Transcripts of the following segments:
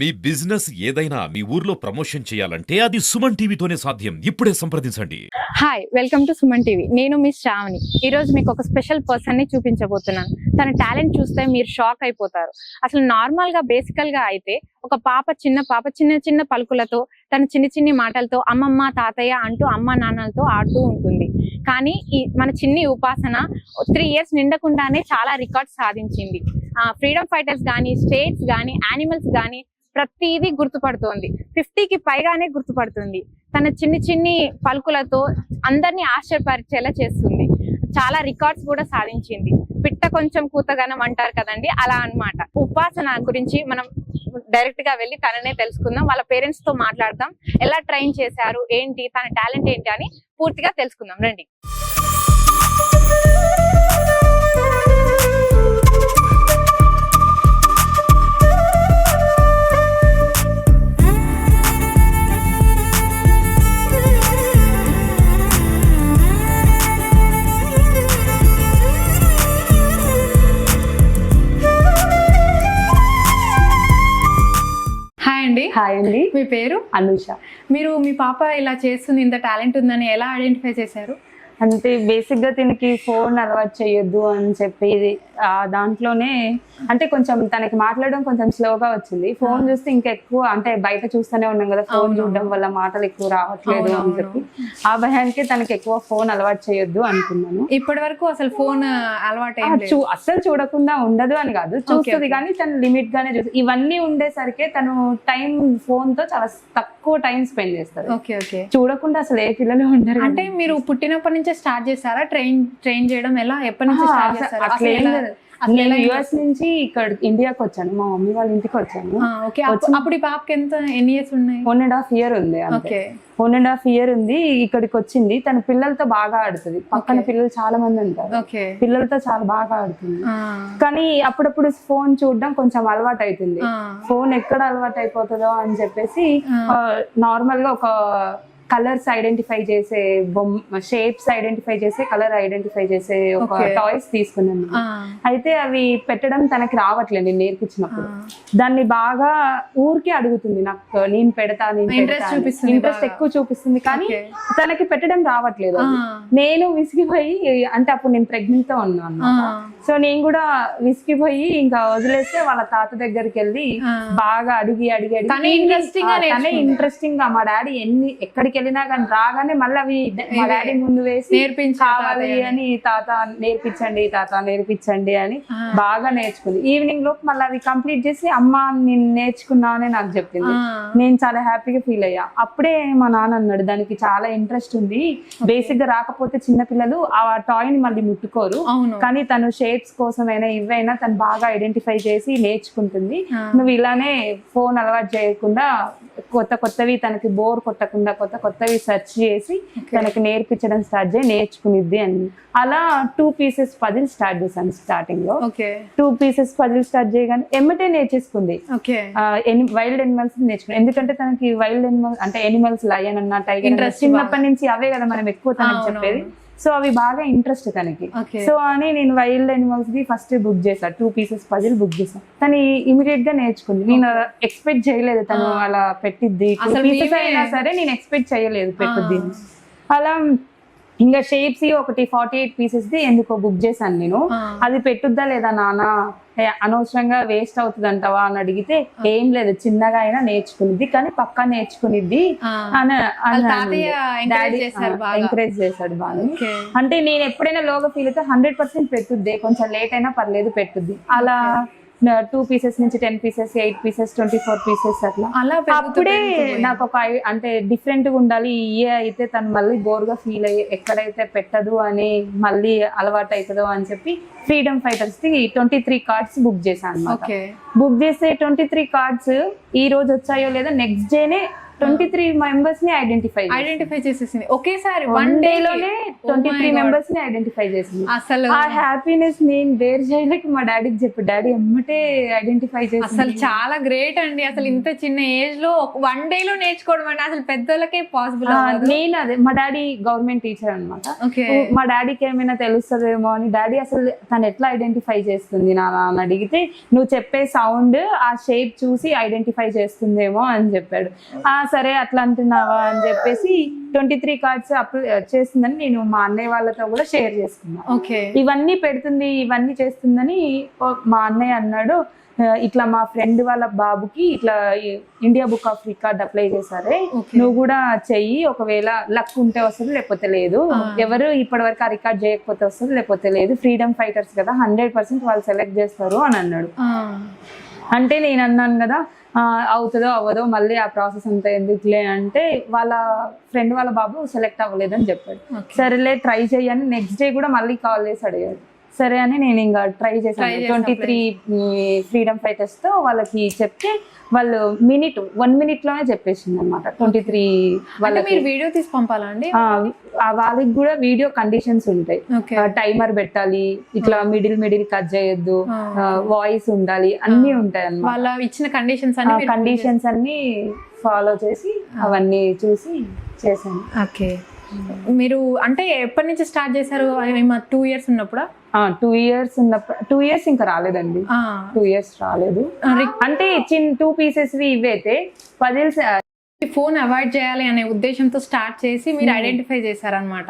మీ business ఏదైనా మీ ఊర్లో promotion చేయాలంటే అది సుమన్ టీవీతోనే సాధ్యం. ఇప్పుడే సంప్రదించండి. Hi welcome to Suman TV. నేను మీ శ్రావణి. ఈ రోజు మీకు ఒక స్పెషల్ పర్సన్ని చూపించబోతున్నాను. తన టాలెంట్ చూస్తే మీరు షాక్ అయిపోతారు. అసలు నార్మల్గా బేసికల్గా అయితే ఒక పాప చిన్న పాప చిన్న చిన్న పలుకులతో తన చిన్ని చిన్ని మాటలతో అమ్మమ్మ తాతయ్య అంటూ అమ్మ నాన్నలతో ఆడుతూ ఉంటుంది. కానీ ఈ మన చిన్ని ఉపాసన త్రీ ఇయర్స్ నిండకుండానే చాలా రికార్డ్స్ సాధించింది. ఫ్రీడమ్ ఫైటర్స్ కానీ స్టేట్స్ కానీ యానిమల్స్ కానీ ప్రతిదీ గుర్తుపడుతోంది. ఫిఫ్టీకి పైగానే గుర్తుపడుతుంది. తన చిన్ని చిన్ని పలుకులతో అందరినీ ఆశ్చర్యపరిచేలా చేస్తుంది. చాలా రికార్డ్స్ కూడా సాధించింది. పిట్ట కొంచెం కూతగనం అంటారు కదండి అలా అన్నమాట. ఉపాసన గురించి మనం డైరెక్ట్గా వెళ్ళి తననే తెలుసుకుందాం వాళ్ళ పేరెంట్స్తో మాట్లాడదాం ఎలా ట్రైన్ చేశారు ఏంటి తన టాలెంట్ ఏంటి అని పూర్తిగా తెలుసుకుందాం. రండి. అండి. హాయ్ అండి. మీ పేరు? అనుష. మీరు మీ పాప ఇలా చేస్తుంది ఇంత టాలెంట్ ఉందని ఎలా ఐడెంటిఫై చేశారు? అంటే బేసిక్గా తినకి ఫోన్ అలవాటు చేయొద్దు అని చెప్పి ఆ దాంట్లోనే అంటే కొంచెం తనకి మాట్లాడడం కొంచెం స్లోగా వచ్చింది. ఫోన్ చూస్తే ఇంకా ఎక్కువ అంటే బయట చూస్తూనే ఉన్నాం కదా ఫోన్. చూడడం వల్ల మాటలు ఎక్కువ రావట్లేదు అని. చెప్పి. ఆ భయానికి తనకి ఎక్కువ ఫోన్ అలవాటు చేయొద్దు అనుకున్నాను. ఇప్పటి వరకు అసలు ఫోన్ అలవాటు అస్సలు చూడకుండా ఉండదు అని కాదు. చూస్తుంది. కానీ తను లిమిట్ గానే చూస్తుంది. ఇవన్నీ ఉండేసరికి తను టైం ఫోన్తో చాలా తక్కువ టైం స్పెండ్ చేస్తారు చూడకుండా అసలు ఏ పిల్లలు ఉండరు అంటే మీరు పుట్టినప్పటి నుంచే స్టార్ట్ చేశారా? ట్రైన్ ట్రైన్ చేయడం ఎలా? ఎప్పటి నుంచి స్టార్ట్ అసలు నేను యుఎస్ నుంచి ఇక్కడ ఇండియాకి వచ్చాను. మా మమ్మీ వాళ్ళ ఇంటికి వచ్చాను. ఓకే. అప్పుడు ఈ పాపకి ఎంత ఎన్ని ఇయర్స్ ఉన్నాయి? వన్ అండ్ హాఫ్ ఇయర్ ఉంది okay. One and half year ఉంది ఇక్కడికి వచ్చింది. తన పిల్లలతో బాగా ఆడుతుంది. పక్కన. పిల్లలు చాలా మంది ఉంటారు. పిల్లలతో చాలా బాగా ఆడుతుంది. కానీ అప్పుడప్పుడు ఫోన్ చూడడం కొంచెం అలవాటు అవుతుంది ఫోన్ ఎక్కడ అలవాటు అయిపోతుందో అని చెప్పేసి. నార్మల్గా ఒక కలర్స్ ఐడెంటిఫై చేసే బొమ్మ షేప్స్ ఐడెంటిఫై చేసే కలర్ ఐడెంటిఫై చేసే ఒక. టాయ్స్ తీసుకున్నాను అయితే అవి పెట్టడం తనకి రావట్లేదు నేను. నేర్పించినప్పుడు దాన్ని బాగా ఊరికే అడుగుతుంది నాకు నేను పెడతా ఇంట్రెస్ట్ బాగా. ఎక్కువ చూపిస్తుంది కానీ. తనకి పెట్టడం రావట్లేదు నేను విసిగిపోయి అంటే అప్పుడు నేను ప్రెగ్నెంట్తో ఉన్నాను సో నేను కూడా విసిగిపోయి ఇంకా వదిలేస్తే వాళ్ళ తాత దగ్గరికి వెళ్ళి. బాగా అడిగి అడిగి అడిగి. ఇంట్రెస్టింగ్గా మా డాడీ ఎన్ని ఎక్కడికి వెళ్ళినా కానీ రాగానే మళ్ళీ అవి మా. డాడీ ముందు వేసి నేర్పించు కావాలి తాతయ్య అని తాత నేర్పించండి తాత నేర్పించండి అని. బాగా నేర్చుకుంది. ఈవినింగ్ లోపు మళ్ళీ అవి కంప్లీట్ చేసి అమ్మ నేను నేర్చుకున్నా అని నాకు చెప్పింది. నేను చాలా హ్యాపీగా ఫీల్ అయ్యా. అప్పుడే మా నాన్న అన్నాడు దానికి చాలా ఇంట్రెస్ట్ ఉంది. బేసిక్గా రాకపోతే చిన్నపిల్లలు ఆ టాయ్ని మళ్ళీ ముట్టుకోరు. కానీ తను షేప్స్ కోసమైనా ఇవైనా తను బాగా ఐడెంటిఫై చేసి నేర్చుకుంటుంది. నువ్వు ఇలానే ఫోన్ అలవాటు చేయకుండా కొత్త కొత్తవి తనకి బోర్ కొట్టకుండా కొత్త కొత్తవి సెర్చ్ చేసి. తనకి నేర్పించడం స్టార్ట్ చేయి నేర్చుకునిద్ది అని. అలా టూ పీసెస్ పజిల్ స్టార్ట్ చేశాను స్టార్టింగ్లో టూ పీసెస్ పజిల్ స్టార్ట్ చేయగానే ఎమ్మటే నేర్చేసుకుంది. వైల్డ్ ఎనిమల్స్ నేర్చుకున్నాను. ఎందుకంటే తనకి వైల్డ్ ఎనిమల్స్ అంటే ఎనిమల్స్ లయన్ అన్న టైగర్ చిన్నప్పటి నుంచి అవే కదా మనం ఎక్కువ తనకి చెప్పేది. సో అవి బాగా ఇంట్రెస్ట్ తనకి. సో అని నేను wild animals the first book చేసా టూ పీసెస్ పజిల్ బుక్ చేసా తను ఇమీడియట్గా నేర్చుకుంది. నేను ఎక్స్పెక్ట్ చేయలేదు తను ఆ. అలా పెట్టిద్ది. పీసెస్ అయినా సరే నేను ఎక్స్పెక్ట్ చేయలేదు పెట్టుద్ది. అని. అలా ఇంకా షేప్స్ ఒకటి ఫార్టీ ఎయిట్ పీసెస్ ది ఎందుకో బుక్ చేశాను నేను. అది పెట్టుద్దా లేదా నాన్న? అనవసరంగా వేస్ట్ అవుతుంది అంటావా అని అడిగితే ఏం లేదు చిన్నగా అయినా నేర్చుకునిద్ది కానీ పక్కా నేర్చుకునిద్ది. అని. ఎంకరేజ్ చేశాడు బాగా అంటే నేను ఎప్పుడైనా లోగా ఫీల్ అయితే హండ్రెడ్ పర్సెంట్ పెట్టుద్ది. కొంచెం లేట్ అయినా పర్లేదు పెట్టుద్ది. అలా టూ పీసెస్ నుంచి ten pieces eight pieces twenty four pieces అట్లా. అలా అప్పుడే. నాకు ఒక అంటే డిఫరెంట్గా ఉండాలి. ఇయే అయితే తను మళ్ళీ బోర్గా ఫీల్ అయ్యి ఎక్కడైతే పెట్టదు అని మళ్ళీ అలవాటు అవుతుందో అని చెప్పి ఫ్రీడమ్ ఫైటర్స్కి ట్వంటీ త్రీ కార్డ్స్ బుక్ చేశాను బుక్ చేసే ట్వంటీ త్రీ కార్డ్స్ ఈ రోజు వచ్చాయో లేదా నెక్స్ట్ డేనే ట్వంటీ త్రీ మెంబర్స్ని ఐడెంటిఫై ఐడెంటిఫై చేసేసింది. ఒకేసారి వన్ డే లోనే ట్వంటీ త్రీ మెంబర్స్ని ఐడెంటిఫై చేసింది. అసలు ఆ హ్యాపీనెస్ నేను వేర్ చేయలేక మా డాడీకి చెప్పి డాడీ ఎమ్మటే ఐడెంటిఫై చేసి అసలు చాలా గ్రేట్ అండి. అసలు ఇంత చిన్న ఏజ్లో వన్ డే లో నేర్చుకోవడం అంటే అసలు పెద్దలకే పాసిబుల్ నేను అదే మా డాడీ గవర్నమెంట్ టీచర్ అన్నమాట. ఓకే. మా డాడీకి ఏమైనా తెలుస్తుందేమో అని డాడీ అసలు తను ఎట్లా ఐడెంటిఫై చేస్తుంది? నా అని అడిగితే నువ్వు చెప్పే సౌండ్ ఆ షేప్ చూసి ఐడెంటిఫై ట్రై చేస్తుందేమో అని చెప్పాడు. ఆ సరే అట్లా అంటున్నావా? అని చెప్పేసి ట్వంటీ త్రీ కార్డ్స్ అప్లై చేస్తుందని నేను మా అన్నయ్య వాళ్ళతో కూడా షేర్ చేసుకున్నాను ఓకే. ఇవన్నీ పెడుతుంది ఇవన్నీ చేస్తుందని మా అన్నయ్య అన్నాడు "ఆ, ఇట్లా మా ఫ్రెండ్ వాళ్ళ బాబుకి ఇట్లా India book of record apply చేశారే. నువ్వు కూడా చెయ్యి ఒకవేళ లక్ ఉంటే వస్తుంది లేకపోతే లేదు. ఎవరు ఇప్పటి వరకు ఆ రికార్డ్ చేయకపోతే వస్తుంది లేకపోతే లేదు. ఫ్రీడమ్ ఫైటర్స్ కదా హండ్రెడ్ పర్సెంట్ వాళ్ళు సెలెక్ట్ చేస్తారు అని అన్నాడు. అంటే నేను అన్నాను కదా "ఆ, అవుతుందో అవ్వదో మళ్ళీ ఆ ప్రాసెస్ అంతా ఎందుకులే అంటే వాళ్ళ ఫ్రెండ్ వాళ్ళ బాబు సెలెక్ట్ అవ్వలేదని చెప్పాడు. సరేలే ట్రై చేయని నెక్స్ట్ డే కూడా మళ్ళీ కాల్ చేసి అడిగాడు. సరే అని నేను ఇంకా ట్రై చేశాను. ట్వంటీ త్రీ ఫ్రీడమ్ ఫైటర్స్తో వాళ్ళకి చెప్తే వాళ్ళు మినిట్ వన్ మినిట్లోనే చెప్పేసింది అనమాట ట్వంటీ త్రీ వాళ్ళకి మీరు వీడియో తీసి పంపాలా అండి? ఆ, ఆ వాళ్ళకి కూడా వీడియో కండిషన్స్ ఉంటాయి. టైమర్ పెట్టాలి ఇట్లా మిడిల్ మిడిల్ కట్ చేయొద్దు ఆ. వాయిస్ ఉండాలి అన్ని ఉంటాయి అన్నమాట వాళ్ళ ఇచ్చిన కండిషన్స్ అన్ని కండిషన్స్ అన్ని ఫాలో చేసి అవన్నీ చూసి చేశాను. ఓకే మీరు అంటే ఎప్పటి నుంచి స్టార్ట్ చేశారు? టూ ఇయర్స్ ఉన్నప్పుడా? టూ ఇయర్స్ ఉన్నప్పుడు టూ ఇయర్స్ ఇంకా రాలేదండి. టూ ఇయర్స్ రాలేదు. అంటే చిన్న టూ పీసెస్ ఇవైతే పజిల్స్ ఫోన్ అవాయిడ్ చేయాలి అనే ఉద్దేశంతో స్టార్ట్ చేసి మీరు ఐడెంటిఫై చేశారనమాట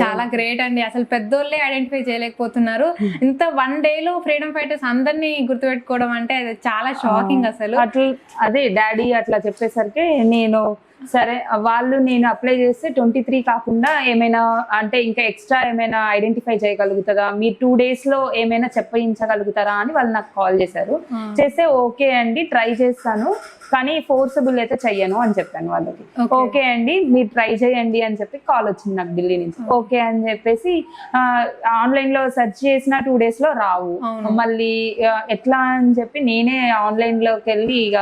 చాలా గ్రేట్ అండి. అసలు పెద్దోళ్ళే ఐడెంటిఫై చేయలేకపోతున్నారు. ఇంత వన్ డే లో ఫ్రీడమ్ ఫైటర్స్ అందరినీ గుర్తుపెట్టుకోవడం అంటే అది చాలా షాకింగ్ అసలు. అట్లా అదే డాడీ అట్లా చెప్పేసరికి నేను సరే వాళ్ళు నేను అప్లై చేస్తే ట్వంటీ త్రీ కాకుండా ఏమైనా అంటే ఇంకా ఎక్స్ట్రా ఏమైనా ఐడెంటిఫై చేయగలుగుతుందా మీరు టూ డేస్లో ఏమైనా చెప్పయించగలుగుతారా అని వాళ్ళు నాకు కాల్ చేశారు. ఆ. చేస్తే ఓకే అండి ట్రై చేస్తాను. కానీ ఫోర్సబుల్ అయితే చెయ్యను అని చెప్పాను వాళ్ళకి. ఓకే అండి మీరు ట్రై చేయండి అని చెప్పి కాల్ వచ్చింది నాకు ఢిల్లీ నుంచి ఓకే అని చెప్పేసి ఆన్లైన్లో సెర్చ్ చేసిన టూ డేస్లో రావు. మళ్ళీ ఎట్లా అని చెప్పి నేనే ఆన్లైన్లోకి వెళ్ళి ఇక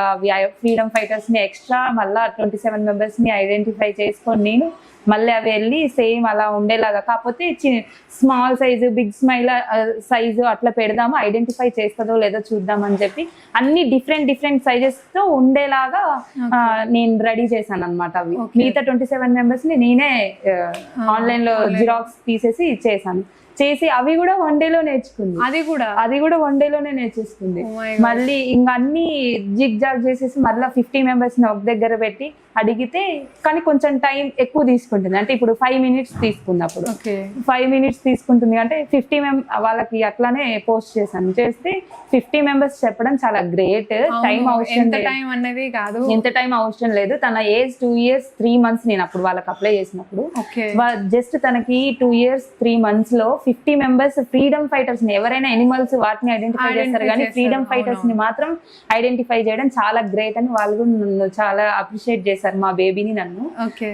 ఫ్రీడమ్ ఫైటర్స్ని ఎక్స్ట్రా మళ్ళా ట్వంటీ సెవెన్ మెంబర్స్ని ఐడెంటిఫై చేసుకొని నేను మళ్ళీ అవి వెళ్ళి సేమ్ అలా ఉండేలాగా కాకపోతే small size big smile size అట్లా పెడదాము ఐడెంటిఫై చేస్తుందో లేదో చూద్దాం అని చెప్పి అన్ని డిఫరెంట్ డిఫరెంట్ సైజెస్తో ఉండేలాగా నేను రెడీ చేశాను అనమాట అవి. మిగతా ట్వంటీ సెవెన్ మెంబర్స్ని నేనే ఆన్లైన్లో online. జిరాక్స్ తీసేసి చేశాను చేసి అవి కూడా వన్ డేలో నేర్చుకుంది. అది కూడా? అది కూడా వన్ డేలోనే నేర్చేసుకుంది. Oh. మళ్ళీ ఇంకా అన్ని జిగ్ జాగ్ చేసేసి మళ్ళీ ఫిఫ్టీ మెంబర్స్ని ఒక దగ్గర పెట్టి అడిగితే కానీ కొంచెం టైం ఎక్కువ తీసుకుంటుంది. అంటే ఇప్పుడు ఫైవ్ మినిట్స్ తీసుకుంది అప్పుడు ఓకే. ఫైవ్ మినిట్స్ తీసుకుంటుంది అంటే ఫిఫ్టీ మెం వాళ్ళకి అట్లానే పోస్ట్ చేశాను. చేస్తే ఫిఫ్టీ మెంబర్స్ చెప్పడం చాలా గ్రేట్ టైం అవసరం టైం అనేది కాదు. ఎంత టైం అవసరం లేదు. తన age two years three months నేను అప్పుడు వాళ్ళకి అప్లై చేసినప్పుడు. జస్ట్ తనకి టూ ఇయర్స్ త్రీ మంత్స్లో ఫిఫ్టీ మెంబర్స్ ఫ్రీడమ్ ఫైటర్స్ని ఎవరైనా ఎనిమల్స్ వాటిని ఐడెంటిఫై చేస్తారు కానీ ఫ్రీడమ్ ఫైటర్స్ని. మాత్రం ఐడెంటిఫై చేయడం చాలా గ్రేట్ అని వాళ్ళు కూడా నన్ను చాలా అప్రిషియేట్ చేశారు మా బేబీని నన్ను. ఓకే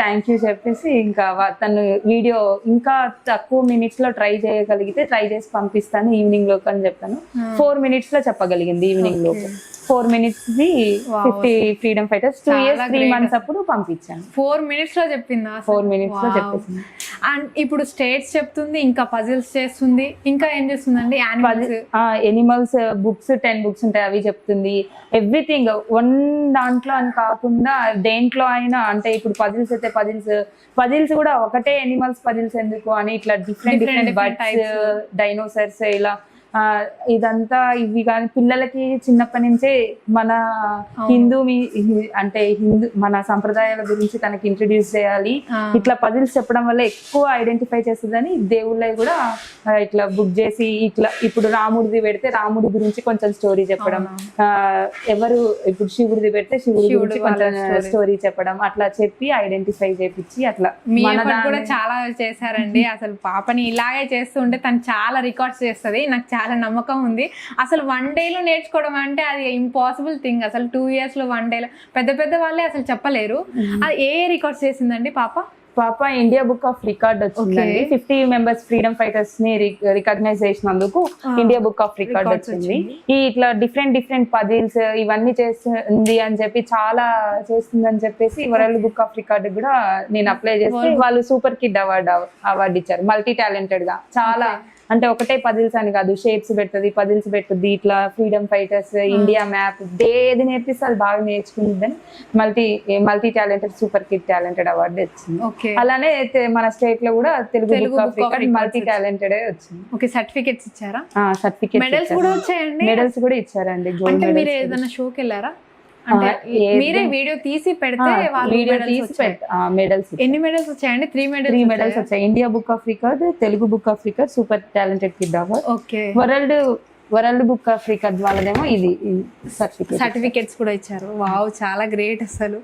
థ్యాంక్ యూ చెప్పేసి ఇంకా తను వీడియో ఇంకా తక్కువ మినిట్స్లో ట్రై చేయగలిగితే ట్రై చేసి పంపిస్తాను ఈవినింగ్లోకి అని చెప్పాను. ఫోర్ మినిట్స్లో చెప్పగలిగింది ఈవినింగ్ లోపు four minutes the. Fifty freedom fighters. Two years three months అప్పుడు పంపించాను. ఫోర్ మినిట్స్లో చెప్పిందా ఫోర్ మినిట్స్లో చెప్పేసింది. అండ్ ఇప్పుడు స్టేట్స్ చెప్తుంది ఇంకా పజిల్స్ చేస్తుంది ఇంకా ఏం చేస్తుందండి? ఎనిమల్స్ బుక్స్ టెన్ బుక్స్ ఉంటాయి అవి చెప్తుంది. ఎవ్రీథింగ్ వన్ దాంట్లో అని కాకుండా దేంట్లో అయినా అంటే ఇప్పుడు పజిల్స్ అయితే పజిల్స్ పజిల్స్ కూడా ఒకటే ఎనిమల్స్ పజిల్స్ ఎందుకు అని ఇట్లా డిఫరెంట్ డిఫరెంట్ బర్డ్స్ డైనోసర్స్ ఇలా ఇదంతా ఇవి కానీ పిల్లలకి చిన్నప్పటి నుంచే మన హిందూ మీ- అంటే హిందూ మన సంప్రదాయాల గురించి తనకి ఇంట్రడ్యూస్ చేయాలి. ఇట్లా పజిల్స్ చెప్పడం వల్ల ఎక్కువ ఐడెంటిఫై చేస్తుందని దేవుళ్ళవి కూడా ఇట్లా బుక్ చేసి ఇట్లా ఇప్పుడు రాముడిది పెడితే రాముడి గురించి కొంచెం స్టోరీ చెప్పడం. ఆ, ఎవరు ఇప్పుడు శివుడిది పెడితే శివుడి గురించి కొంచెం. స్టోరీ చెప్పడం. అట్లా చెప్పి ఐడెంటిఫై చేపించి అట్లా కూడా చాలా చేశారండి. అసలు పాపని ఇలాగే చేస్తుంటే తను చాలా రికార్డ్స్ చేస్తుంది. నాకు చాలా నమ్మకం ఉంది. అసలు వన్ డేలో నేర్చుకోవడం అంటే అది ఇంపాసిబుల్ థింగ్ అసలు టూ ఇయర్స్లో వన్ డేలో పెద్ద పెద్ద వాళ్ళే అసలు చెప్పలేరు. అది ఏ రికార్డ్స్ చేసిందండి పాప? పాప ఇండియా బుక్ ఆఫ్ రికార్డ్ వచ్చిందండి. ఫిఫ్టీ మెంబర్స్ ఫ్రీడమ్ ఫైటర్స్ని రికగ్నైజ్ చేసినందుకు. ఇండియా బుక్ ఆఫ్ రికార్డ్ వచ్చింది. ఈ ఇట్లా డిఫరెంట్ డిఫరెంట్ పజిల్స్ ఇవన్నీ చేస్తుంది అని చెప్పి చాలా చేస్తుందని చెప్పేసి వరల్డ్ బుక్ ఆఫ్ రికార్డ్ కూడా నేను అప్లై చేస్తే వాళ్ళు సూపర్ కిడ్ అవార్డ్ అవార్డు ఇచ్చారు. మల్టీ టాలెంటెడ్గా. చాలా అంటే ఒకటే పజిల్స్ అని కాదు షేప్స్ పెడుతుంది పజిల్స్ పెడుతుంది ఇట్లా ఫ్రీడమ్ ఫైటర్స్ ఇండియా మ్యాప్ ఏది నేర్పిస్తే అది బాగా నేర్చుకుంటుందని multi multi talented super kid talented award వచ్చింది అలానే మన స్టేట్లో కూడా తెలుగు మల్టీ టాలెంటెడ్ వచ్చింది. ఓకే సర్టిఫికెట్స్ ఇచ్చారా? సర్టిఫికేట్ మెడల్స్ కూడా వచ్చాయండి? మెడల్స్ కూడా ఇచ్చారండి గోల్డ్ మీరు ఏదైనా షోకి వెళ్ళారా? అంటే మీరే వీడియో తీసి పెడితే వాళ్ళు వీడియో తీసి. మెడల్స్ ఎన్ని మెడల్స్ వచ్చాయండి? త్రీ మెడల్స్ త్రీ మెడల్స్ వచ్చాయి. India book of record Telugu book of record super talented kid award okay. World world book of record వాళ్ళదేమో ఇది సర్టిఫికేట్ సర్టిఫికెట్స్ కూడా ఇచ్చారు. వావ్ చాలా గ్రేట్ అసలు.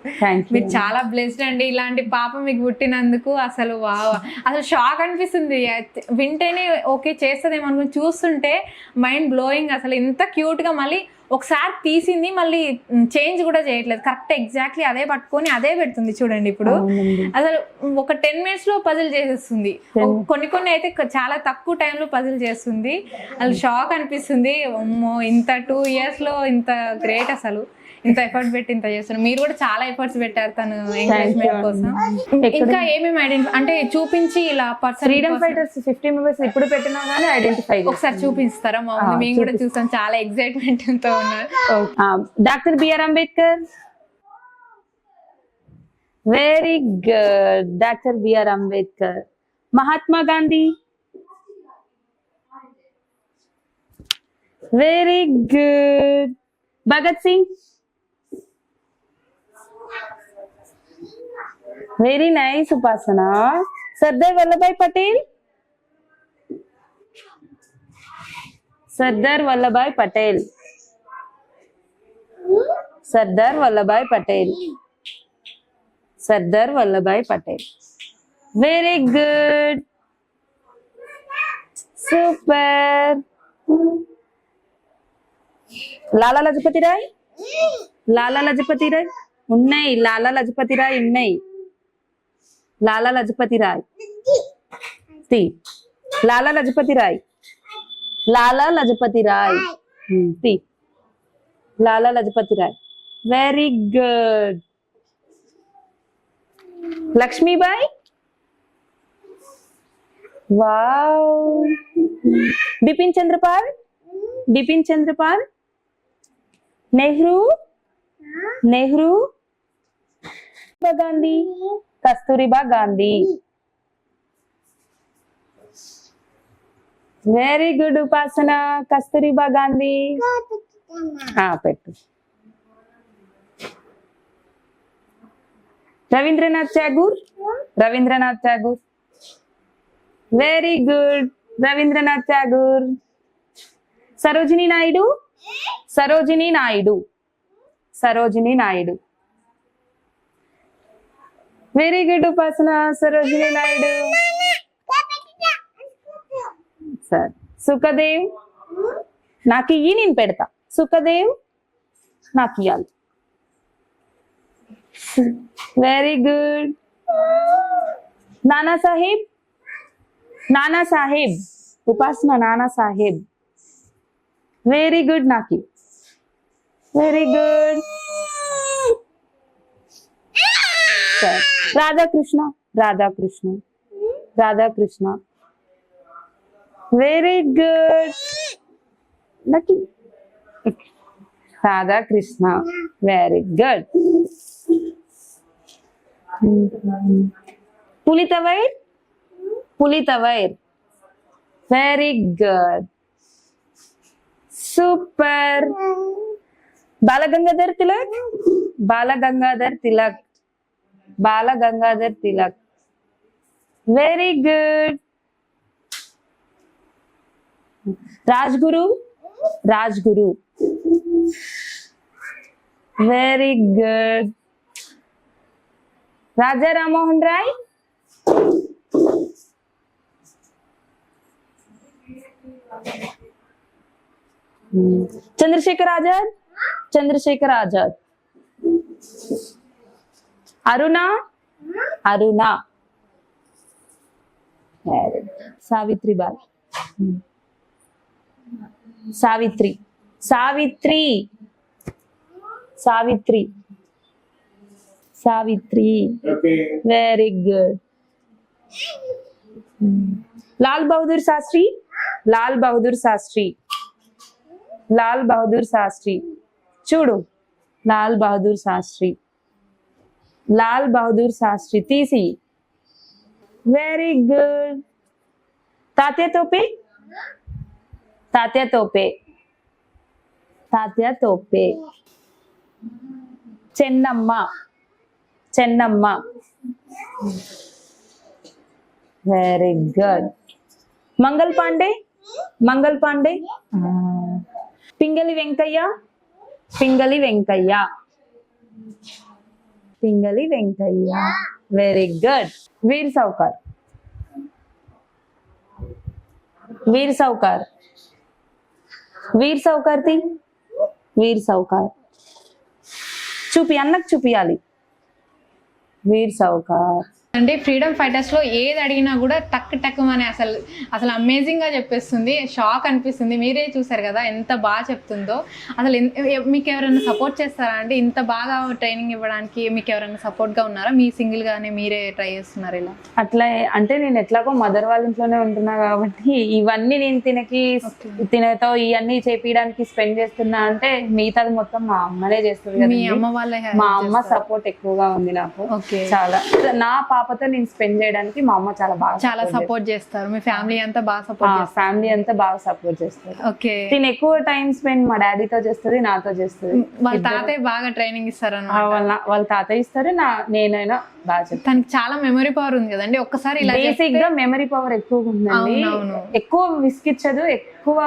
మీరు చాలా బ్లెస్డ్ అండి. ఇలాంటి పాప మీకు పుట్టినందుకు అసలు వావ్ అసలు షాక్ అనిపిస్తుంది. వింటేనే ఓకే చేస్తుందేమో అనుకుని చూస్తుంటే మైండ్ బ్లోయింగ్ అసలు. ఇంత క్యూట్గా మళ్ళీ ఒకసారి తీసింది మళ్ళీ చేంజ్ కూడా చేయట్లేదు. కరెక్ట్ ఎగ్జాక్ట్లీ అదే పట్టుకొని అదే పెడుతుంది చూడండి ఇప్పుడు. అసలు ఒక టెన్ మినిట్స్లో పజిల్ చేసేస్తుంది. కొన్ని కొన్ని అయితే చాలా తక్కువ టైంలో పజిల్ చేస్తుంది. అసలు షాక్ అనిపిస్తుంది. అమ్మో ఇంత టూ ఇయర్స్లో ఇంత గ్రేట్ అసలు. ఇంత ఎఫర్ట్ పెట్టి ఇంత చేస్తున్నారు మీరు కూడా చాలా ఎఫర్ట్స్ పెట్టారు తను ఎంకరేజ్మెంట్ కోసం. ఇంకా ఏమేమి ఐడెంటిఫై అంటే చూపించి ఇలా person freedom fighters fifty members ఇప్పుడు పెట్టినా కానీ ఐడెంటిఫై ఒకసారి చూపిస్తారా మా మేము కూడా చూసాం చాలా ఎక్సైట్మెంట్తో ఉన్నారు. Doctor BR Ambedkar. Very good doctor BR Ambedkar. Mahatma Gandhi. Very good Bhagat Singh. Very nice Upasana Sardar Vallabhbhai Patel Sardar Vallabhbhai Patel Sardar Vallabhbhai Patel Sardar Vallabhbhai Patel very good super Lala Lajpat Rai Lala Lajpat Rai उन्नै लाला लजपती राय उन्नै లాలా లజపతి రాయ్ తి లాలా లజపతి రాయ్ లాలా Lajpat Rai Hmm, తి Lala Lajpat Rai very good Lakshmibai wow Bipin Chandrapal Bipin Chandrapal Nehru Nehru Kasturba Gandhi Kasturba Gandhi. Very good Upasana Kasturba Gandhi. పెట్టు. Rabindranath Tagore? Rabindranath Tagore. Very good Rabindranath Tagore. Sarojini Naidu? Sarojini Naidu. Sarojini Naidu. Very good Upasana Sarojini Naidu. Sir Sukhdev. నాకు ఇయ్యి నేను పెడతా. సుఖదేవ్ నాకు ఇయ్యాలి. Very good. Nana Sahib Nana Sahib Upasana Nana Sahib very good నాకి very good. Sir Radhakrishna Radhakrishna Radhakrishna. Very good నకి Radhakrishna very good Pulithevar Pulithevar. Very good super Balgangadhar Tilak Balgangadhar Tilak. Balgangadhar Tilak very good Rajguru Rajguru very good Raja Rammohan Roy Chandrashekhar Azad Chandrashekhar Azad Aruna? Aruna. Savitribai Savitri Savitri. Savitri. Savitri. Very good Lal Bahadur Shastri? Lal Bahadur Shastri. Lal Bahadur Shastri. చూడు. లాల్ బహదూర్ శాస్త్రి. లాల్ బహదూర్ శాస్త్రి తీసి. Very good Tatya Tope? Tatya Tope. Tatya Tope. Chennamma. Chennamma. Very good Mangal Pandey? Mangal Pandey? ఆ, Pingali Venkayya? Pingali Venkayya. Pingali Venkaiah. Very good Veer Savarkar. వీర్ సౌకర్. వీర్ సౌకర్తి వీర్ సౌకర్. చూపి అన్నకు చూపియాలి. వీర్ సౌకర్. అంటే freedom ఫైటర్స్లో ఏది అడిగినా కూడా టక్ టక్ అని అసలు అసలు అమేజింగ్గా చెప్పేస్తుంది. షాక్ అనిపిస్తుంది. మీరే చూసారు కదా ఎంత బాగా చెప్తుందో. అసలు మీకు ఎవరైనా సపోర్ట్ చేస్తారా అంటే ఇంత బాగా ట్రైనింగ్ ఇవ్వడానికి మీకు ఎవరైనా సపోర్ట్గా ఉన్నారా? మీ సింగిల్ గానే మీరే ట్రై చేస్తున్నారు ఇలా? అట్లా అంటే నేను ఎట్లాగో మదర్ వాళ్ళ ఇంట్లోనే ఉంటున్నా కాబట్టి ఇవన్నీ నేను తినకి తినతో ఇవన్నీ చేపించడానికి స్పెండ్ చేస్తున్నా అంటే మిగతాది మొత్తం మా అమ్మనే చేస్తుంది మీ. అమ్మ వాళ్ళే మా అమ్మ సపోర్ట్ ఎక్కువగా ఉంది నాకు. ఓకే. చాలా. నా పాపతో నేను స్పెండ్ చేయడానికి మా అమ్మ చాలా బాగా చాలా సపోర్ట్ చేస్తారు. మీ ఫ్యామిలీ అంతా బాగా సపోర్ట్ ఫ్యామిలీ అంతా బాగా సపోర్ట్ చేస్తారు. ఓకే. నేను ఎక్కువ టైం స్పెండ్ మా డాడీతో చేస్తుంది నాతో చేస్తుంది. వాళ్ళ తాతయ్య బాగా ట్రైనింగ్ ఇస్తారు వాళ్ళ వాళ్ళ తాతయ్య ఇస్తారు నా నేనైనా బాగా తనకి చాలా మెమరీ పవర్ ఉంది కదండి. ఒక్కసారి ఇలా బేసిక్గా మెమరీ పవర్ ఎక్కువగా ఉందండి. ఎక్కువ విసిగిచ్చదు ఎక్కువ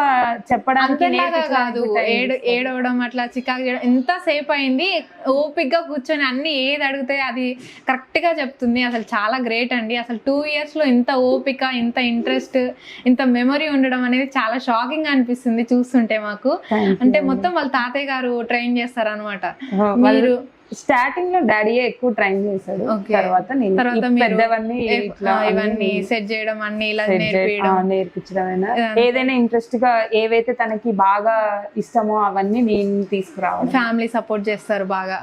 చెప్పడానికి కాదు. ఏడు. ఏడవడం అట్లా చికాకు చేయడం ఎంత సేపు అయింది ఓపిక్గా కూర్చొని అన్ని ఏది అడిగితే అది కరెక్ట్గా చెప్తుంది. అసలు చాలా గ్రేట్ అండి. అసలు టూ ఇయర్స్లో ఇంత ఓపిక ఇంత ఇంట్రెస్ట్ ఇంత మెమరీ ఉండడం అనేది చాలా షాకింగ్గా అనిపిస్తుంది చూస్తుంటే మాకు. అంటే మొత్తం వాళ్ళ తాతయ్య గారు ట్రైన్ చేస్తారు అనమాట మీరు స్టార్టింగ్లో డాడీయే ఎక్కువ ట్రైన్ చేశాడు. తర్వాత నేను పెద్దవన్నీ ఇవన్నీ సెట్ చేయడం అన్ని ఇలా నేర్పించడం. ఏదైనా ఇంట్రెస్ట్గా ఏవైతే తనకి బాగా ఇష్టమో అవన్నీ నేను తీసుకురావడం. ఫ్యామిలీ సపోర్ట్ చేస్తారు బాగా.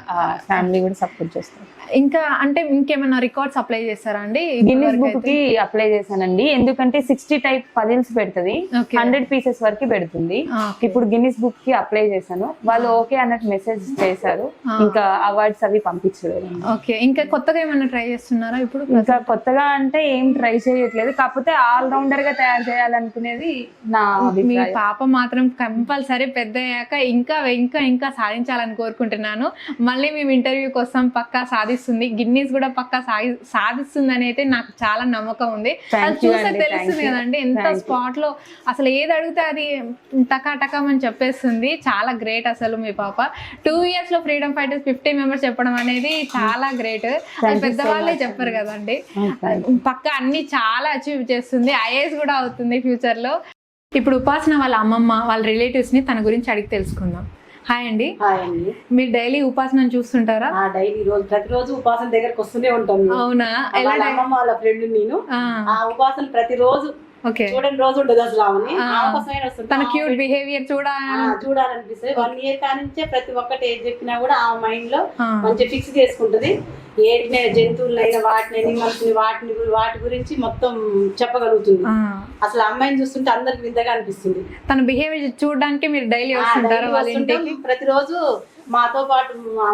ఫ్యామిలీ కూడా సపోర్ట్ చేస్తాను ఇంకా అంటే ఇంకేమైనా రికార్డ్స్ అప్లై చేస్తారా అండి? గిన్నిస్ బుక్కి అప్లై చేశానండి. ఎందుకంటే సిక్స్టీ టైప్ పజిల్స్ పెడుతుంది. హండ్రెడ్ పీసెస్ వరకు పెడుతుంది. ఇప్పుడు గిన్నిస్ బుక్కి అప్లై చేశాను. వాళ్ళు ఓకే అన్నట్టు మెసేజ్ చేశారు. ఇంకా అవార్డ్స్ అవి పంపించారు ఓకే ఇంకా కొత్తగా ఏమైనా ట్రై చేస్తున్నారా ఇప్పుడు? ఇంకా కొత్తగా అంటే ఏం ట్రై చేయట్లేదు. కాకపోతే ఆల్ రౌండర్గా తయారు చేయాలనుకునేది నా మీ పాప మాత్రం కంపల్సరీ పెద్ద అయ్యాక ఇంకా ఇంకా ఇంకా సాధించాలని కోరుకుంటున్నాను. మళ్ళీ మేము ఇంటర్వ్యూకి వస్తాం పక్కా సాధిస్తుంది. గిన్నీస్ కూడా పక్కా సాగి సాధిస్తుంది అని అయితే నాకు చాలా నమ్మకం ఉంది. అది చూస్తే తెలుస్తుంది. కదండి ఎంత. స్పాట్లో అసలు ఏది అడిగితే అది టకా టకామని చెప్పేస్తుంది. చాలా గ్రేట్ అసలు మీ పాప. టూ ఇయర్స్లో ఫ్రీడమ్ ఫైటర్స్ ఫిఫ్టీ మెంబర్స్ చెప్పడం అనేది చాలా గ్రేట్. పెద్దవాళ్ళే చెప్పారు కదండి. పక్క అన్ని చాలా అచీవ్ చేస్తుంది. ఐఏఎస్ కూడా అవుతుంది ఫ్యూచర్లో. ఇప్పుడు ఉపాసన వాళ్ళ అమ్మమ్మ వాళ్ళ రిలేటివ్స్ని తన గురించి అడిగి తెలుసుకుందాం. హాయ్ అండి. హాయ్ అండి. మీరు డైలీ ఉపాసన చూస్తుంటారా? ఆ డైలీ రోజు ప్రతిరోజు ఉపాసన దగ్గరకు వస్తూనే ఉంటాను. అవునా? ఎలా వాళ్ళ అమ్మమ్మ వాళ్ళ ఫ్రెండ్ నేను. ఆ, ఉపాసన ప్రతిరోజు చూడని రోజు ఉండదు అసలు ఆమెని. ఆమె వస్తుంది. తన క్యూట్ బిహేవియర్ చూడ ఆ, చూడాలనిపిస్తుంది. వన్ ఇయర్ కానించే ప్రతి ఒక్కటి ఏది చెప్పినా కూడా ఆ మైండ్లో ఆ. మంచిగా ఫిక్స్ చేసుకుంటది. ఏడిన జంతువులైన వాటిని animals ని వాటిని వాటి గురించి మొత్తం చెప్పగలుగుతుంది. అసలు అమ్మాయిని చూస్తుంటే అందరికి వింతగా అనిపిస్తుంది. తన బిహేవియర్ చూడడానికి మీరు డైలీ వస్తుంటారా వాళ్ళ. ఇంటికి? ప్రతిరోజు మాతో పాటు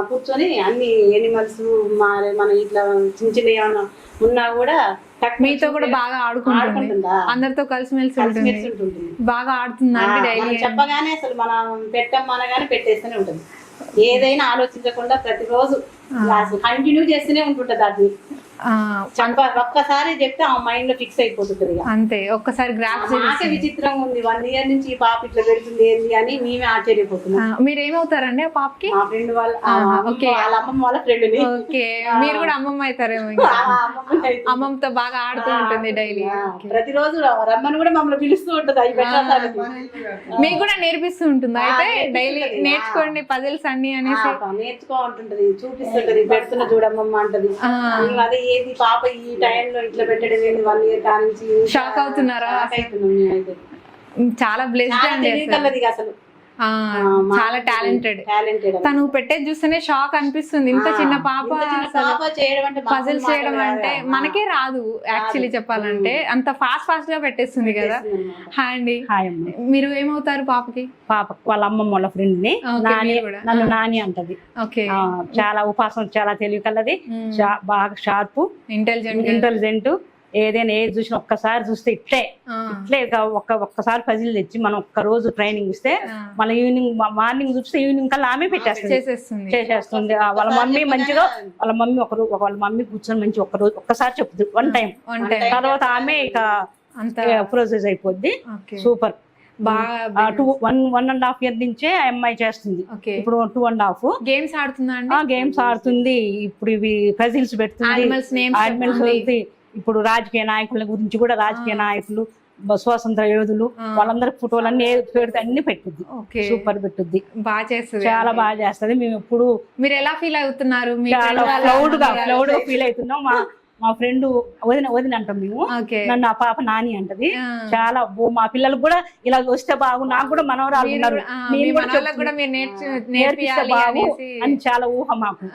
కూర్చొని అన్ని ఎనిమల్స్ మా మన ఇట్లా చిన్న చిన్న ఏమైనా ఉన్నా కూడా మీతో కూడా బాగా ఆడుకుంటుంది? అందరితో కలిసిమెలిసి ఉంటుంది. బాగా ఆడుతుందా డైలీ? చెప్పగానే అసలు మనం పెట్టాం అనగానే పెట్టేస్తూనే ఉంటుంది. ఏదైనా ఆలోచించకుండా ప్రతిరోజు కంటిన్యూ చేస్తూనే ఉంటుంటది చెప్ప ఒక్కసారి చెప్తే ఆ మైండ్లో ఫిక్స్ అయిపోతుంది అంతే ఒక్కసారి గ్రాప్ మాకే విచిత్రంగా ఉంది. వన్ ఇయర్ నుంచి ఈ పాప ఇట్లా పెడుతుంది ఏంది అని మేమే ఆశ్చర్యపోతున్నాం. మీరు ఏమవుతారండి ఆ పాపకి? మా ఫ్రెండ్ వాళ్ళ ఓకే. వాళ్ళ అమ్మమ్మ వాళ్ళ ఫ్రెండ్ ఓకే. మీరు కూడా అమ్మమ్మ అవుతారేమో ఇంకా. అమ్మమ్మతో బాగా ఆడుతూ ఉంటుంది డైలీ. ప్రతిరోజు రమ్మని కూడా మమ్మల్ని పిలుస్తూ ఉంటది అవి మీకు కూడా నేర్పిస్తూ ఉంటుంది. అయితే డైలీ నేర్చుకోండి పజిల్స్ అన్ని అనేసి. నేర్చుకో ఉంటుంటది చూపిస్తుంటది. పెడుతున్న చూడమ్మమ్మ అంటది. అదే ఏది పాప ఈ టైంలో ఇట్లా పెట్టడం ఏంది వన్ ఇయర్ కానించి Shock అవుతున్నారా? చాలా బ్లెస్డ్ అండి అసలు. చాలా టాలెంటెడ్. టాలెంటెడ్ తను పెట్టేది చూస్తేనే షాక్ అనిపిస్తుంది. ఇంత చిన్న పాప అసలు పాప చేయడం అంటే మామూలు పజిల్స్ చేయడం అంటే. మనకే రాదు యాక్చువల్లీ చెప్పాలంటే. అంత ఫాస్ట్ ఫాస్ట్గా పెట్టేస్తుంది కదా. హాయ్ అండి. హాయ్ అమ్మ. మీరు ఏమవుతారు పాపకి? పాప వాళ్ళ అమ్మమ్మ వాళ్ళ ఫ్రెండ్ని నాని. నన్ను నాని అంటది. ఓకే. చాలా ఉపాసన చాలా తెలివి కలది. బాగా షార్ప్ ఇంటెలిజెంట్ ఇంటెలిజెంట్ ఏదైనా ఏది చూసినా ఒక్కసారి చూస్తే ఇట్లే. ఇట్లే ఒక్క ఒక్కసారి పజిల్ తెచ్చి మనం ఒక్క రోజు ట్రైనింగ్ ఇస్తే. మళ్ళీ ఈవినింగ్ మార్నింగ్ చూస్తే ఈవినింగ్ కల్లా ఆమె పెట్టేస్తుంది. చేసేస్తుంది. వాళ్ళ మమ్మీ మంచిగా వాళ్ళ మమ్మీ ఒక వాళ్ళ మమ్మీ కూర్చొని మంచి ఒక రోజు ఒక్కసారి చెప్తుంది వన్ టైం తర్వాత ఆమె ఇక ప్రోసెస్ అయిపోద్ది. సూపర్. బాగా two one one and half year నుంచే అమ్మాయి చేస్తుంది. ఇప్పుడు టూ అండ్ హాఫ్. గేమ్స్ ఆడుతుందా గేమ్స్ ఆడుతుంది. ఇప్పుడు ఇవి పజిల్స్ పెడుతుంది. ఇప్పుడు రాజకీయ నాయకుల గురించి కూడా రాజకీయ నాయకులు స్వాతంత్ర యోధులు. వాళ్ళందరి ఫోటోలు అన్ని పెడితే అన్ని పెట్టుద్ది. సూపర్ పెట్టుద్ది. బాగా చేస్తుంది చాలా బాగా చేస్తది. మేము ఎప్పుడు మీరు ఎలా ఫీల్ అవుతున్నారు? గా ఫీల్ అవుతున్నాం. మా మా ఫ్రెండ్ వదిన వదిన అంటాం మేము. నన్ను ఆ పాప నాని అంటది. చాలా మా పిల్లలకు కూడా ఇలా వస్తే బాగు నాకు కూడా మనవరాలు ఉన్నారు. నేర్పిస్తే బాగు అని చాలా ఊహ మాకు.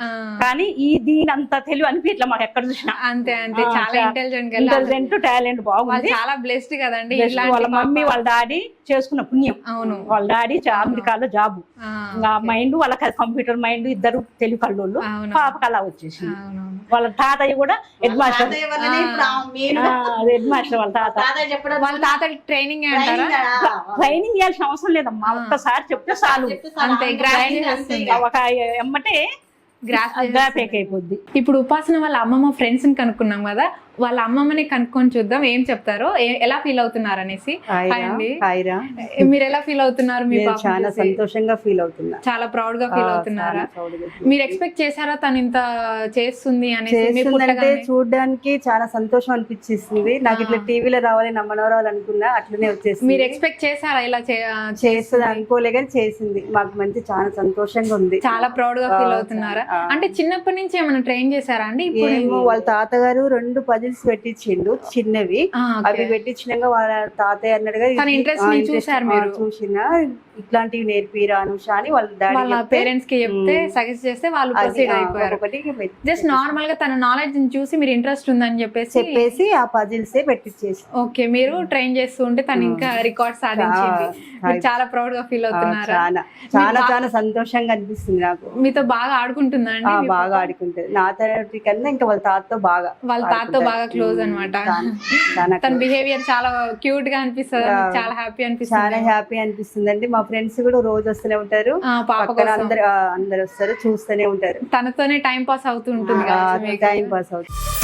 కానీ ఈ దీని అంత తెలివి అనిపించట్లే మాకు ఎక్కడ చూసినా. అంతే అంతే. చాలా ఇంటెలిజెంట్ ఇంటెలిజెంట్ టాలెంట్ బాగుంది. చాలా బ్లెస్డ్ కదండి వాళ్ళ మమ్మీ వాళ్ళ డాడీ. చేసుకున్న పుణ్యం. అవును. వాళ్ళ డాడీ అమెరికాలో జాబ్. ఆ, మైండ్ వాళ్ళ కంప్యూటర్ మైండ్ ఇద్దరు తెలుగు కళ్ళోళ్ళు అవును. పాపకి అలా అవునవును వాళ్ళ తాతయ్య కూడా హెడ్ మాస్టర్ హెడ్ మాస్టర్ వాళ్ళ తాత. వాళ్ళ తాత ట్రైనింగ్ అంటారా? ట్రైనింగ్ చేయాల్సిన అవసరం లేదమ్మా. ఒక్కసారి చెప్తే చాలు. అంతే. ఒక ఎమ్మటే గ్రాస్ గ్రాపేక్ అయిపోద్ది. ఇప్పుడు ఉపాసన వాళ్ళ అమ్మమ్మ ఫ్రెండ్స్ని కనుక్కున్నాం కదా. వాళ్ళ అమ్మమ్మని కనుక్కొని చూద్దాం. ఏం చెప్తారు? ఎలా ఫీల్ అవుతున్నారు అనేసి మీరు ఎలా ఫీల్ అవుతున్నారు చాలా? సంతోషంగా ఫీల్ అవుతున్నా. చాలా ప్రౌడ్గా ఫీల్ అవుతున్నారా? మీరు ఎక్స్పెక్ట్ చేశారా తను ఇంత చేస్తుంది అనేసి? చూడడానికి చాలా సంతోషం అనిపించేసింది. నాకు ఇట్లా. టీవీలో రావాలి నా మనవరాలు అనుకున్నా అట్లనే వచ్చేసింది. మీరు ఎక్స్పెక్ట్ చేశారా ఇలా చేస్తుంది అనుకోలే కానీ చేసింది. మాకు మంచి చాలా సంతోషంగా ఉంది. చాలా ప్రౌడ్గా ఫీల్ అవుతున్నారా. అంటే చిన్నప్పటి నుంచి ఏమైనా ట్రైన్ చేశారా అండి? ఇప్పుడు వాళ్ళ తాతగారు రెండు పజిల్స్ పెట్టించిండు చిన్నవి. అవి పెట్టించినాక వాళ్ళ తాతయ్య ఆ, మీరు. చూసినా ఇట్లాంటివి నేర్పిరా అనుష అని వాళ్ళ పేరెంట్స్కి చెప్తే. సజెస్ట్ చేస్తే వాళ్ళు ప్రొసీడ్ అయిపోయారు. జస్ట్ నార్మల్గా తన నాలెడ్జ్ చూసి మీరు ఇంట్రెస్ట్ ఉందని చెప్పేసి చెప్పేసి ఆ పజిల్సే పెట్టించేసి ఓకే మీరు ట్రైన్ చేస్తూ ఉంటే తను ఇంకా రికార్డ్ సాధించింది. చాలా ప్రౌడ్గా ఫీల్ అవుతున్నారా? చాలా. చాలా సంతోషంగా అనిపిస్తుంది నాకు. మీతో బాగా ఆడుకుంటుందా బాగా? ఆడుకుంటది. నా తరగతి కన్నా ఇంకా వాళ్ళ తాతతో బాగా వాళ్ళ తాతతో ఆడుకుంటది. బాగా క్లోజ్ చాలా- చాలా తన. బిహేవియర్ చాలా క్యూట్గా అనిపిస్తుంది చాలా హ్యాపీ చాలా అనిపిస్తుంది హ్యాపీ అనిపిస్తుంది అండి మా ఫ్రెండ్స్ కూడా రోజు వస్తూనే ఉంటారు. పాప అందరు వస్తారు చూస్తూనే ఉంటారు. తనతోనే టైం పాస్ అవుతూ ఉంటుంది. టైం పాస్ అవుతుంది.